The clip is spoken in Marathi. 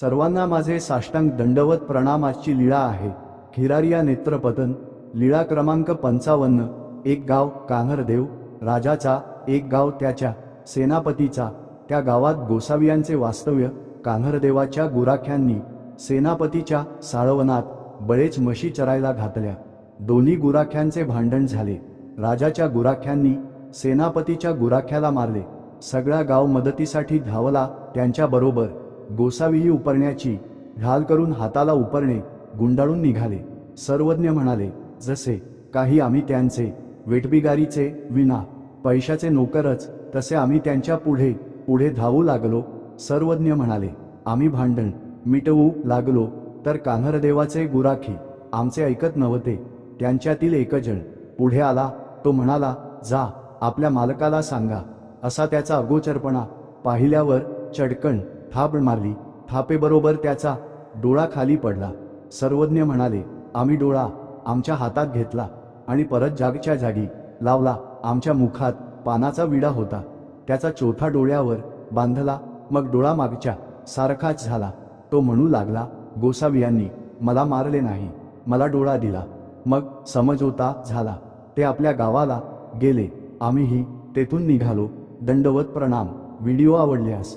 सर्वांना माझे साष्टांग दंडवत प्रणाम आजची लीळा आहे. खिरारिया नेत्रपतन लीळा क्रमांक पंचावन्न एक गाव कान्हरदेव राजाचा एक गाव त्याच्या सेनापतीचा त्या गावात गोसावियांचे वास्तव्य कान्हरदेवाच्या गुराख्यांनी सेनापतीच्या साळवनात बळेच म्हशी चरायला घातल्या. दोन्ही गुराख्यांचे भांडण झाले. राजाच्या गुराख्यांनी सेनापतीच्या गुराख्याला मारले. सगळा गाव मदतीसाठी धावला त्यांच्याबरोबर. गोसावीही उपरण्याची ढाल करून हाताला उपरणे गुंडाळून निघाले. सर्वज्ञ म्हणाले जसे काही आम्ही त्यांचे वेटबिगारीचे विना पैशाचे नोकरच तसे आम्ही त्यांच्या पुढे पुढे धावू लागलो. सर्वज्ञ म्हणाले आम्ही भांडण मिटवू लागलो तर कान्हरदेवाचे गुराखी आमचे ऐकत नव्हते. त्यांच्यातील एकजण पुढे आला तो म्हणाला जा आपल्या मालकाला सांगा. असा त्याचा अगोचरपणा पाहिल्यावर चडकण थाप मारली. थापेबरोबर त्याचा डोळा खाली पडला. सर्वज्ञ म्हणाले आम्ही डोळा आमच्या हातात घेतला आणि परत जागच्या जागी लावला. आमच्या मुखात पानाचा विडा होता. त्याचा चौथा डोळ्यावर बांधला. मग डोळा मागच्या सारखाच झाला. तो म्हणू लागला गोसावियांनी मला मारले नाही. मला डोळा दिला. मग समजोता झाला. ते आपल्या गावाला गेले. आम्हीही तेथून निघालो. दंडवत प्रणाम. व्हिडिओ आवडल्यास